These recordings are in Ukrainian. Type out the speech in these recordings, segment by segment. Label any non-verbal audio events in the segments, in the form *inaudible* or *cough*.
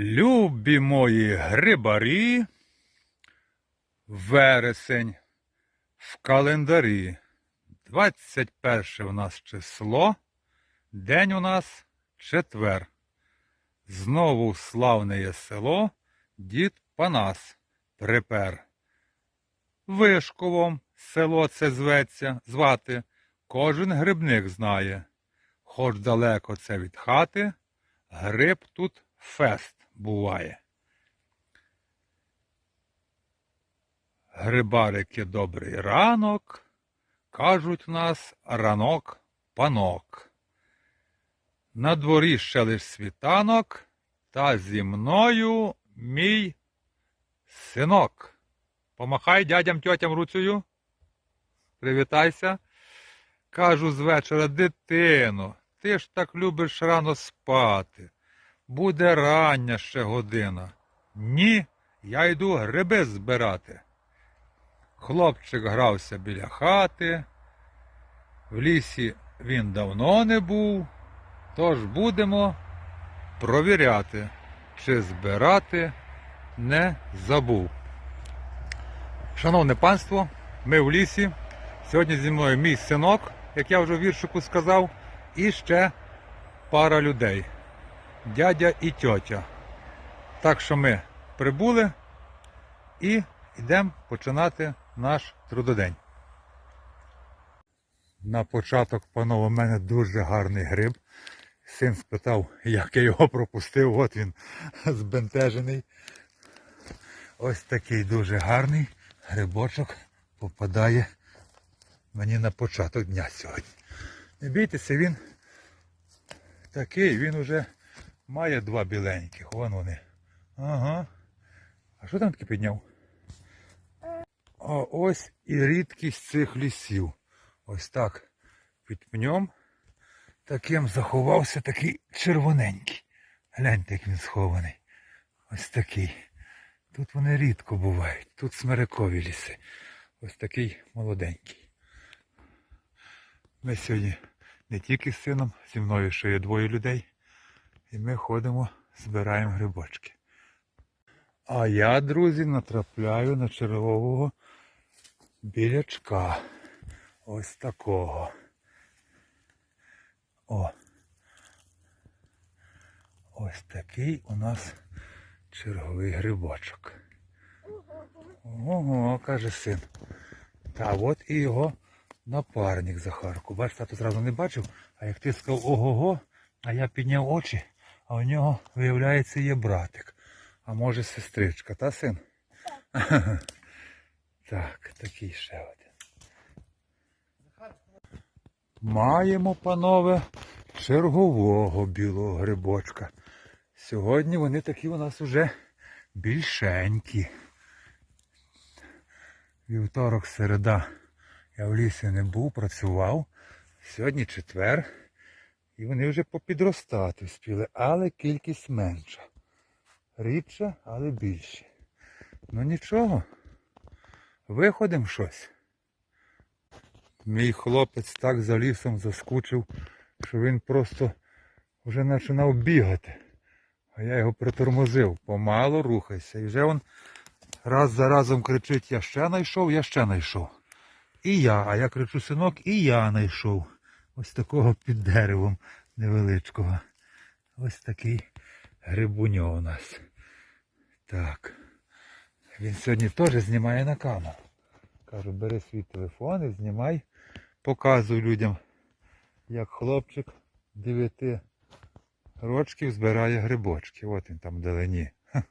Любі мої грибарі, вересень в календарі. 21 у нас число, день у нас четвер. Знову славне є село, дід Панас припер. Вишковом село це зветься, звати, кожен грибник знає. Хоч далеко це від хати, гриб тут фест буває. Грибарики добрий ранок, кажуть нас ранок панок. На дворі ще лиш світанок, та зі мною мій синок. Помахай дядям тьотям руцею. Привітайся. Кажу з вечора, дитино, ти ж так любиш рано спати. Буде рання ще година. Ні, я йду гриби збирати. Хлопчик грався біля хати. В лісі він давно не був, тож будемо провіряти, чи збирати не забув. Шановне панство, ми в лісі. Сьогодні зі мною мій синок, як я вже в віршику сказав, і ще пара людей. Дядя і тьотя. Так що ми прибули і йдемо починати наш трудодень. На початок, панове, у мене дуже гарний гриб. Син спитав, як я його пропустив. От він збентежений. Ось такий дуже гарний грибочок попадає мені на початок дня сьогодні. Не бійтеся, він такий, він уже має два біленьких. Вон вони. Ага. А що там таке підняв? А ось і рідкість цих лісів. Ось так під пнем таким заховався такий червоненький. Гляньте, як він схований. Ось такий. Тут вони рідко бувають. Тут смирикові ліси. Ось такий молоденький. Ми сьогодні не тільки з сином, зі мною ще є двоє людей. І ми ходимо, збираємо грибочки. А я, друзі, натрапляю на чергового білячка. Ось такого. О. Ось такий у нас черговий грибочок. Ого, каже син. Та от і його напарник Захарку. Бач, тато зразу не бачив, а як ти сказав ого-го, а я підняв очі, а у нього, виявляється, є братик. А може сестричка, та син? *laughs* Так, такий ще один. Маємо, панове, чергового білого грибочка. Сьогодні вони такі у нас уже більшенькі. Вівторок, середа. Я в лісі не був, працював. Сьогодні четвер. І вони вже попідростати вспіли, але кількість менша. Рідша, але більше. Ну нічого. Виходимо щось. Мій хлопець так за лісом заскучив, що він просто вже починав бігати. А я його притормозив. Помало рухайся. І вже він раз за разом кричить, я ще знайшов, я ще знайшов. І я, а я кричу, синок, і я знайшов. Ось такого під деревом невеличкого. Ось такий грибуньо у нас. Так. Він сьогодні теж знімає на камеру. Кажу, бери свій телефон і знімай. Показуй людям, як хлопчик 9 рочків збирає грибочки. От він там вдалині. *laughs*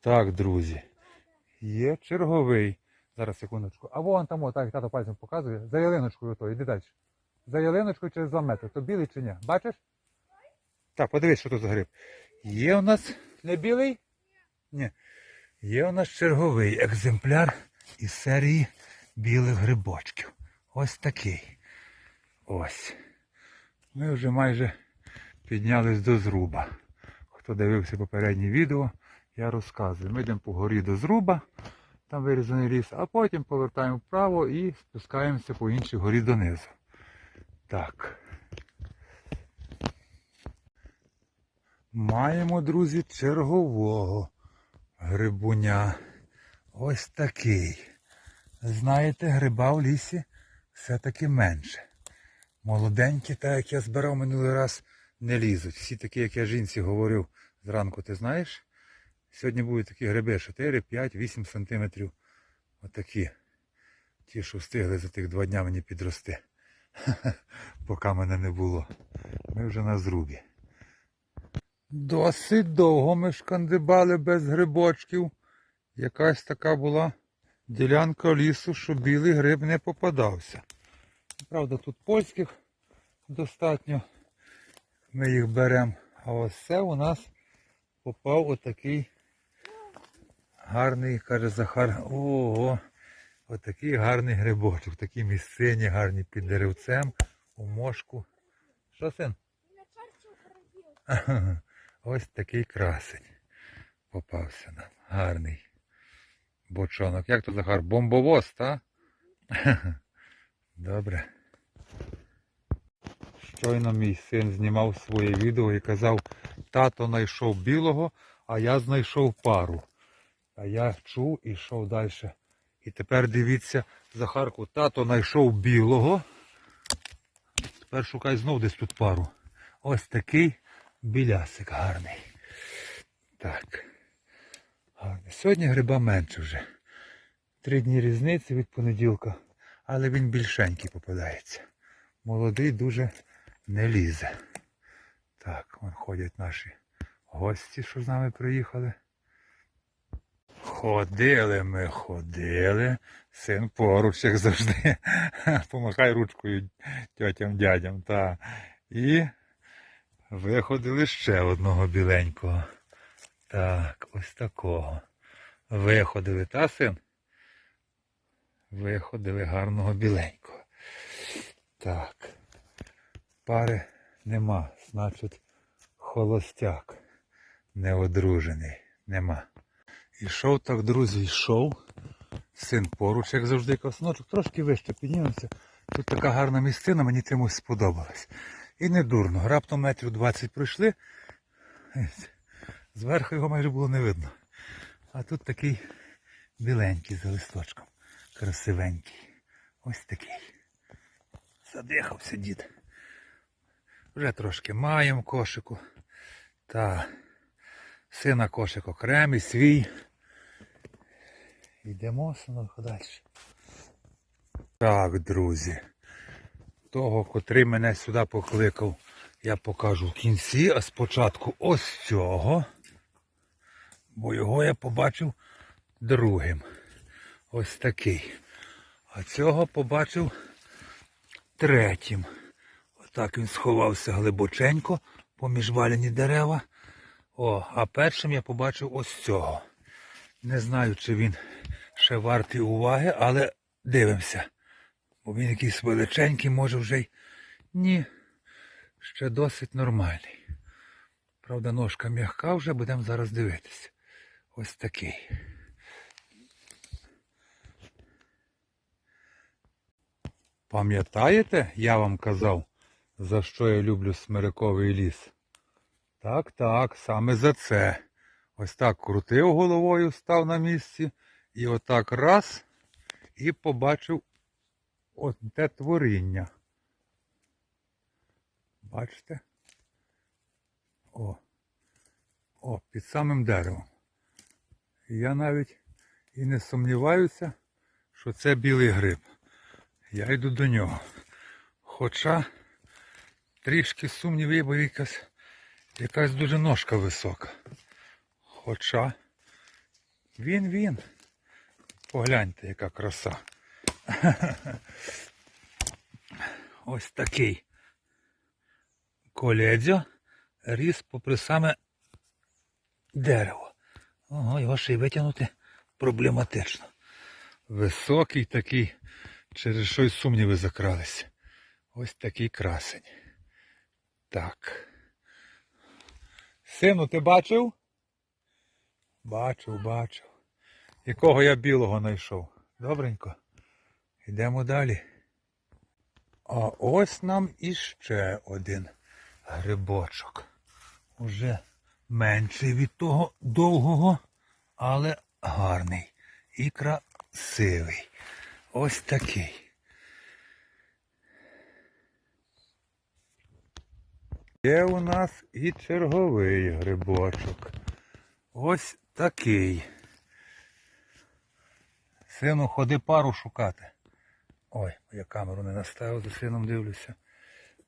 Так, друзі. Є черговий. Зараз секундочку. А вон там, так, тато пальцем показує. За ялиночкою то, іди далі. За ялиночкою через 2 метри. То білий чи ні? Бачиш? Так, подивись, що тут за гриб. Є у нас не білий? Ні. Є у нас черговий екземпляр із серії білих грибочків. Ось такий. Ось. Ми вже майже піднялись до зруба. Хто дивився попереднє відео, я розказую. Ми йдемо по горі до зруба, там вирізаний ліс, а потім повертаємо вправо і спускаємося по іншій горі донизу. Так. Маємо, друзі, чергового грибуня. Ось такий. Знаєте, гриба в лісі все-таки менше. Молоденькі, так як я збирав минулий раз, не лізуть. Всі такі, як я жінці говорив зранку, ти знаєш? Сьогодні будуть такі гриби 4, 5, 8 сантиметрів. Отакі. Ті, що встигли за тих два дня мені підрости. *laughs* Поки мене не було. Ми вже на зрубі. Досить довго ми шкандибали без грибочків. Якась така була ділянка лісу, що білий гриб не попадався. Правда, тут польських достатньо. Ми їх беремо. А ось це у нас попав отакий гарний, каже Захар. Ого, отакий гарний грибочок. Такі місцині гарні під деревцем, у мошку. Що син? Ось такий красень попався нам. Гарний бочонок. Як то Захар? Бомбовоз, та? *laughs* Добре. Щойно мій син знімав своє відео і казав, тато знайшов білого, а я знайшов пару. А я чув і йшов далі. І тепер дивіться, Захарку, тато знайшов білого. Тепер шукай знов десь тут пару. Ось такий білясик гарний. Так. Гарний. Сьогодні гриба менше вже. Три дні різниці від понеділка, але він більшенький попадається. Молодий дуже не лізе. Так, вон ходять наші гості, що з нами приїхали. Ходили ми, ходили. Син поруч, як завжди. *laughs* Помахай ручкою тьотям, дядям. Та. І виходили ще одного біленького. Так, ось такого. Виходили, та син? Виходили гарного біленького. Так. Пари нема, значить, холостяк. Неодружений. Нема. Ішов так, друзі, йшов. Син поруч, як завжди, косночок, трошки вище піднімемося. Тут така гарна місцина, мені чомусь сподобалась. І не дурно. Раптом метрів 20 пройшли. Зверху його майже було не видно. А тут такий біленький за листочком. Красивенький. Ось такий. Задихався дід. Вже трошки маємо кошику. Та сина кошик окремий, свій. Йдемо, синок, далі. Так, друзі. Того, котрий мене сюди покликав, я покажу в кінці, а спочатку ось цього. Бо його я побачив другим. Ось такий. А цього побачив третім. Отак він сховався глибоченько поміж валяні дерева. О, а першим я побачив ось цього. Не знаю, чи він ще вартий уваги, але дивимося. Бо він якийсь величенький, може вже й. Ні, ще досить нормальний. Правда, ножка м'яка вже, будемо зараз дивитися. Ось такий. Пам'ятаєте, я вам казав, за що я люблю смириковий ліс? Так, так, саме за це. Ось так крутив головою, став на місці. І отак раз і побачив ось творіння. Бачите? О, о, під самим деревом. Я навіть і не сумніваюся, що це білий гриб. Я йду до нього. Хоча трішки сумнів бо якась, якась дуже ножка висока. Хоча він він. Погляньте, яка краса. *laughs* Ось такий коледзьо ріс попри саме дерево. Ого, його ще й витягнути проблематично. Високий такий, через що й сумніви закрались. Ось такий красень. Так. Сину, ти бачив? Бачив, бачив. Якого я білого знайшов. Добренько. Йдемо далі. А ось нам іще один грибочок. Уже менший від того довгого, але гарний і красивий. Ось такий. Є у нас і черговий грибочок. Ось такий. Сину, ходи пару шукати. Ой, я камеру не наставив, за сином дивлюся.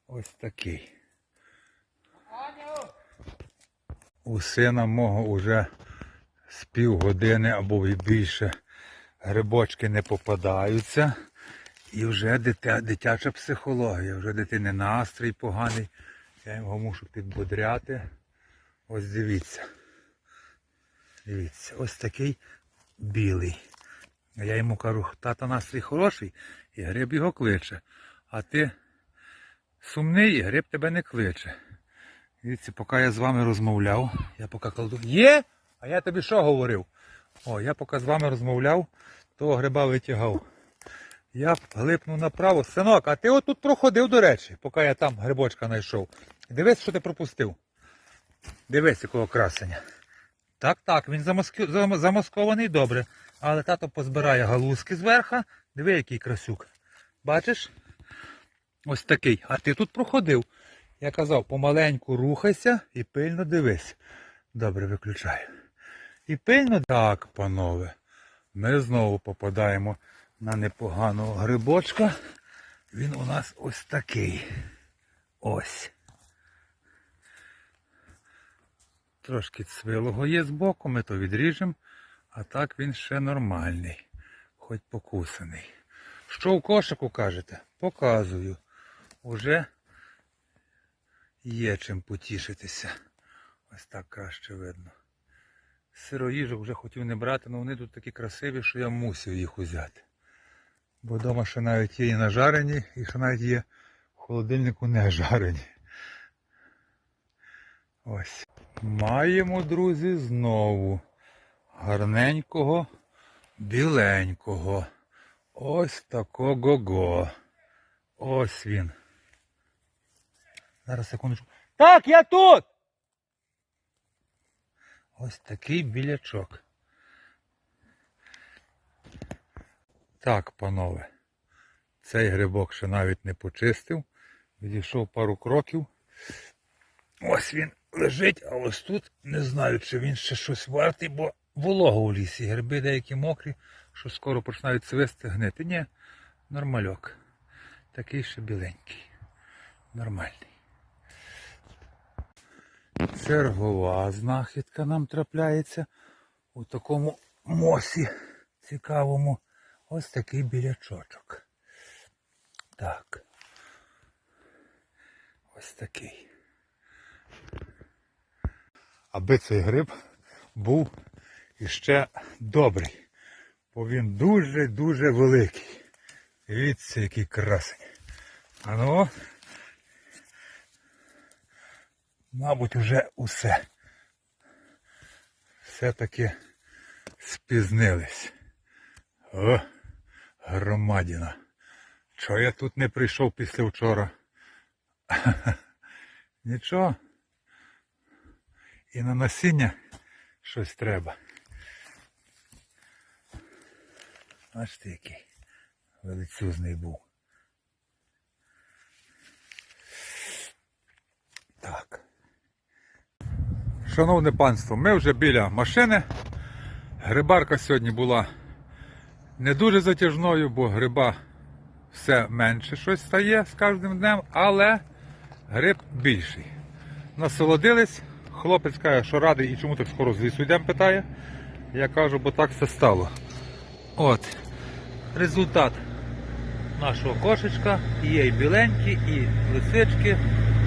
Ось такий. У сина мого уже з півгодини або й більше грибочки не попадаються. І вже дитя, дитяча психологія, вже дитини настрій поганий. Я його мушу підбодряти. Ось дивіться. Дивіться, ось такий білий. А я йому кажу, тата настрій хороший, і гриб його кличе. А ти сумний, і гриб тебе не кличе. Дивіться, поки я з вами розмовляв, я поки кладу. Є? А я тобі що говорив? О, я поки з вами розмовляв, того гриба витягав. Я глипнув направо. Синок, а ти отут проходив, до речі, поки я там грибочка знайшов. Дивись, що ти пропустив. Дивись, якого красення. Так, так, він замаскований добре. Але тато позбирає галузки зверха. Диви, який красюк. Бачиш? Ось такий. А ти тут проходив. Я казав, помаленьку рухайся і пильно дивись. Добре, виключаю. І пильно так, панове. Ми знову попадаємо на непоганого грибочка. Він у нас ось такий. Ось. Трошки цвилого є збоку, ми то відріжемо, а так він ще нормальний, хоч покусаний. Що в кошику кажете? Показую. Уже є чим потішитися. Ось так краще видно. Сироїжок вже хотів не брати, але вони тут такі красиві, що я мусив їх узяти. Бо вдома ще навіть є і нажарені, і ще навіть є в холодильнику не жарені. Ось. Маємо, друзі, знову гарненького, біленького. Ось такого го. Ось він. Зараз секундочку. Так, я тут! Ось такий білячок. Так, панове. Цей грибок ще навіть не почистив. Відійшов пару кроків. Ось він лежить, а ось тут не знаю, чи він ще щось вартий, бо волого у лісі. Гриби деякі мокрі, що скоро починають свисти, гнити. Ні, нормальок. Такий ще біленький. Нормальний. Чергова знахідка нам трапляється у такому мосі цікавому. Ось такий білячочок. Так. Ось такий. Аби цей гриб був іще добрий, бо він дуже-дуже великий. Дивіться, який красень. А ну, мабуть, уже усе. Все-таки спізнились. О, громадіна. Чого я тут не прийшов після вчора? *laughs* Нічого. І на насіння щось треба. Бачите, який величезний був. Так. Шановне панство, ми вже біля машини. Грибарка сьогодні була не дуже затяжною, бо гриба все менше щось стає з кожним днем, але гриб більший. Насолодились. Хлопець каже, що радий і чому так скоро з лісу йдемо, питає. Я кажу, бо так все стало. От. Результат нашого кошечка. Є і біленькі, і лисички,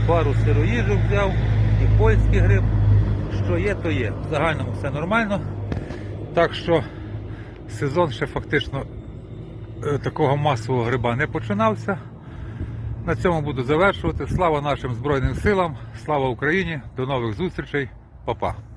пару сироїжок взяв, і польський гриб. Що є, то є. В загальному все нормально. Так що сезон ще фактично е, такого масового гриба не починався. На цьому буду завершувати. Слава нашим Збройним силам, слава Україні, до нових зустрічей, Па-па.